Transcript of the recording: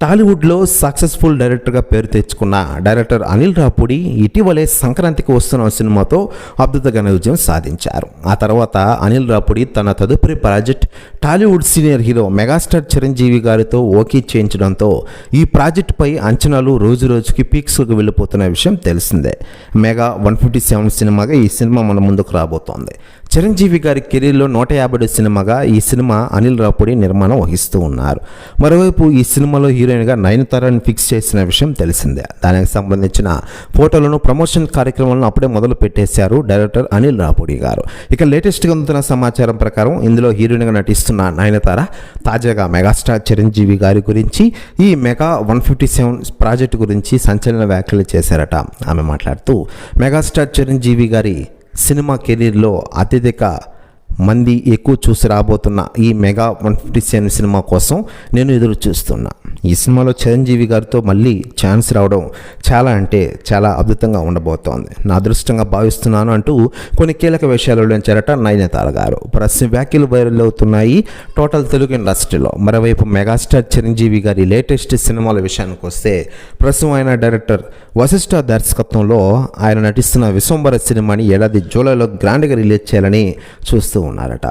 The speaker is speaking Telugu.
టాలీవుడ్లో సక్సెస్ఫుల్ డైరెక్టర్గా పేరు తెచ్చుకున్న డైరెక్టర్ అనిల్ రాపుడి ఇటీవలే సంక్రాంతికి వస్తున్న సినిమాతో అద్భుతమైన విజయం సాధించారు. ఆ తర్వాత అనిల్ రాపుడి తన తదుపరి project Tollywood senior hero megastar Chiranjeevi గారితో ఓకే చేయించడంతో ఈ ప్రాజెక్టుపై అంచనాలు రోజు రోజుకి పీక్స్కి వెళ్ళిపోతున్న విషయం తెలిసిందే. మెగా వన్ ఫిఫ్టీ సెవెన్ సినిమాగా ఈ సినిమా మన ముందుకు రాబోతోంది. చిరంజీవి గారి కెరీర్లో నూట యాభై సినిమాగా ఈ సినిమా అనిల్ రాపుడి నిర్మాణం వహిస్తూ ఉన్నారు. మరోవైపు ఈ సినిమాలో హీరోయిన్గా నయనతారని ఫిక్స్ చేసిన విషయం తెలిసిందే. దానికి సంబంధించిన ఫోటోలను ప్రమోషన్ కార్యక్రమాలను అప్పుడే మొదలు పెట్టేశారు డైరెక్టర్ అనిల్ రాపుడి గారు. ఇక లేటెస్ట్గా అందుతున్న సమాచారం ప్రకారం ఇందులో హీరోయిన్గా నటిస్తున్న నయనతార తాజాగా మెగాస్టార్ చిరంజీవి గారి గురించి ఈ mega one fifty seven project గురించి సంచలన వ్యాఖ్యలు చేశారట. ఆమె మాట్లాడుతూ మెగాస్టార్ చిరంజీవి గారి సినిమా కెరీర్లో అత్యధిక మంది ఎక్కువ చూసి రాబోతున్న ఈ mega one fifty seven cinema కోసం నేను ఎదురు చూస్తున్నా. ఈ సినిమాలో చిరంజీవి గారితో మళ్ళీ ఛాన్స్ రావడం చాలా అంటే చాలా అద్భుతంగా ఉండబోతోంది. నా అదృష్టంగా భావిస్తున్నాను అంటూ కొన్ని కీలక విషయాలు వెల్లడించారట నయనతార గారు. ప్రస్తుతం వ్యాఖ్యలు వైరల్ అవుతున్నాయి. టోటల్ తెలుగు ఇండస్ట్రీలో మరోవైపు మెగాస్టార్ చిరంజీవి గారి లేటెస్ట్ సినిమాల విషయానికి వస్తే ప్రస్తుతం ఆయన డైరెక్టర్ వశిష్ఠ దర్శకత్వంలో ఆయన నటిస్తున్న విశ్వంబర సినిమాని ఏడాది జూలైలో గ్రాండ్గా రిలీజ్ చేయాలని చూస్తూ ఉన్నారట.